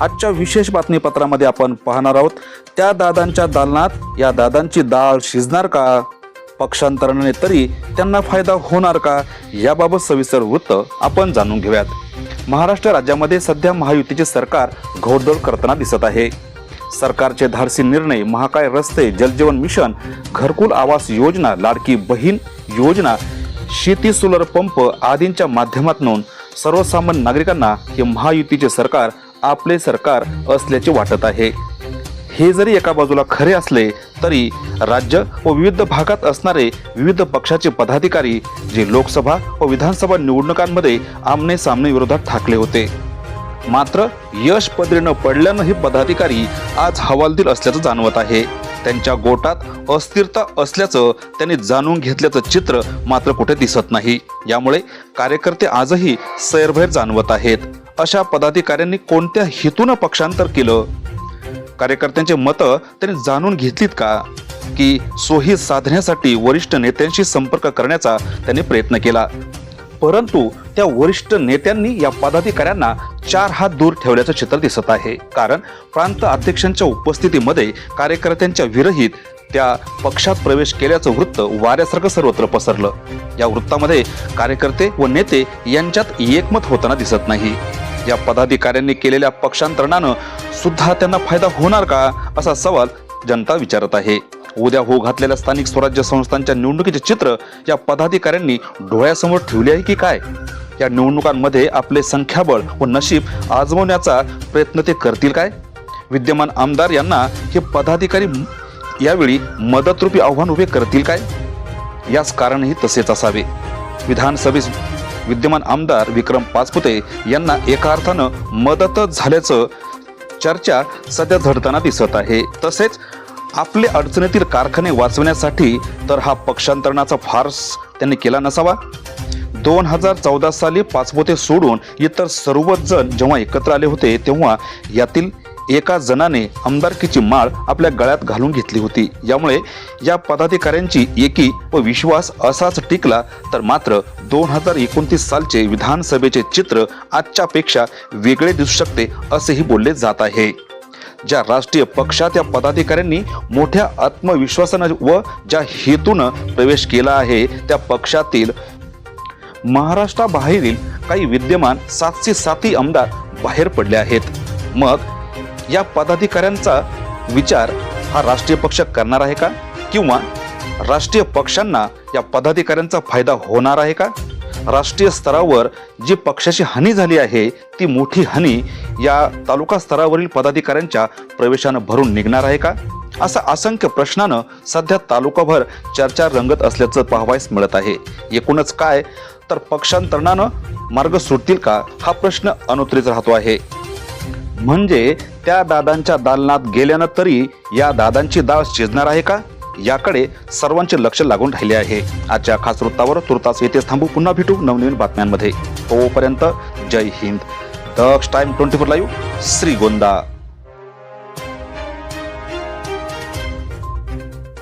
आजच्या विशेष बातमीपत्रामध्ये आपण पाहणार आहोत त्या दादांच्या दालनात या दादांची डाळ शिजणार का? पक्षांतरणाने तरी त्यांना फायदा होणार का? याबाबत सविस्तर वृत्त आपण जाणून घेऊयात. महाराष्ट्र राज्यामध्ये सध्या महायुतीचे सरकार घोडदौड करताना दिसत आहे. सरकारचे धाडसी निर्णय महाकाय रस्ते जलजीवन मिशन घरकुल आवास योजना लाडकी बहीण योजना शेती सोलर पंप आदींच्या माध्यमातून सर्वसामान्य नागरिकांना हे महायुतीचे सरकार आपले सरकार असल्याचे वाटत आहे. हे जरी एका बाजूला खरे असले तरी राज्य व विविध भागात असणारे विविध पक्षाचे पदाधिकारी जे लोकसभा व विधानसभा निवडणुकांमध्ये आमने सामने विरोधात ठाकले होते. मात्र यश पदरी न पडल्यानं हे पदाधिकारी आज हवालदिल असल्याचं जाणवत आहे. त्यांच्या गोटात अस्थिरता असल्याचं त्यांनी जाणून घेतल्याचं चित्र मात्र कुठे दिसत नाही. यामुळे कार्यकर्ते आजही सैरभैर जाणवत आहेत. अशा पदाधिकाऱ्यांनी कोणत्या हेतून पक्षांतर केलं? कार्यकर्त्यांचे मतं त्यांनी जाणून घेतलीत का? की सोही साधण्यासाठी वरिष्ठ नेत्यांशी संपर्क करण्याचा त्यांनी प्रयत्न केला. परंतु त्या वरिष्ठ नेत्यांनी या पदाधिकाऱ्यांना चार हात दूर ठेवल्याचं चित्र दिसत आहे. कारण प्रांत अध्यक्षांच्या उपस्थितीमध्ये कार्यकर्त्यांच्या विरहित त्या पक्षात प्रवेश केल्याचं वृत्त वाऱ्यासारखं सर्वत्र पसरलं. या वृत्तामध्ये कार्यकर्ते व नेते यांच्यात एकमत होताना दिसत नाही. या पदाधिकाऱ्यांनी केलेल्या पक्षांतरणानं सुद्धा त्यांना फायदा होणार का असा सवाल जनता विचारत आहे. उद्या हो घातलेल्या स्थानिक स्वराज्य संस्थांच्या निवडणुकीचे चित्र या पदाधिकाऱ्यांनी डोळ्यासमोर ठेवले आहे की काय? या निवडणुकांमध्ये आपले संख्याबळ व नशीब आजमवण्याचा प्रयत्न ते करतील काय? विद्यमान आमदार यांना हे पदाधिकारी यावेळी मदतरूपी आव्हान उभे करतील काय? याच कारणही तसेच असावे. विधानसभेस विद्यमान आमदार विक्रम पाचपुते यांना एका अर्थानं मदतच झाल्याचं चर्चा सध्या झडताना दिसत आहे. तसेच आपले अडचणीतील कारखाने वाचवण्यासाठी तर हा पक्षांतरणाचा फार्स त्यांनी केला नसावा. दोन हजार चौदा साली पाचपोते सोडून इतर सर्वच जण जेव्हा एकत्र आले होते तेव्हा यातील एका जणाने आमदारकीची माळ आपल्या गळ्यात घालून घेतली होती. यामुळे या पदाधिकाऱ्यांची एकी व विश्वास असाच टिकला तर मात्र दोन हजार एकोणतीस सालचे विधानसभेचे चित्र आजच्यापेक्षा वेगळे दिसू शकते असेही बोलले जात आहे. ज्या राष्ट्रीय पक्षात या पदाधिकाऱ्यांनी मोठ्या आत्मविश्वासानं व ज्या हेतूनं प्रवेश केला आहे त्या पक्षातील महाराष्ट्राबाहेरील काही विद्यमान सातशे साती आमदार बाहेर पडले आहेत. मग या पदाधिकाऱ्यांचा विचार हा राष्ट्रीय पक्ष करणार आहे का? किंवा राष्ट्रीय पक्षांना या पदाधिकाऱ्यांचा फायदा होणार आहे का? राष्ट्रीय स्तरावर जी पक्षाची हानी झाली आहे ती मोठी हानी या तालुका स्तरावरील पदाधिकाऱ्यांच्या प्रवेशानं भरून निघणार आहे का? असा असंख्य प्रश्नानं सध्या तालुकाभर चर्चा रंगत असल्याचं पाहावयास मिळत आहे. एकूणच काय? तर पक्षांतरणानं मार्ग सुटतील का? हा प्रश्न अनुत्तरित राहतो आहे. म्हणजे त्या दादांच्या दालनात गेल्यानं तरी या दादांची दाळ शिजणार आहे का? याकडे सर्वांचे लक्ष लागून राहिले आहे. आजच्या खास वृत्तावर तुर्तास येथेच थांबू. पुन्हा भेटू नवनवीन बातम्यांमध्ये. तोपर्यंत जय Hind. Daksh time twenty four live Shrigonda.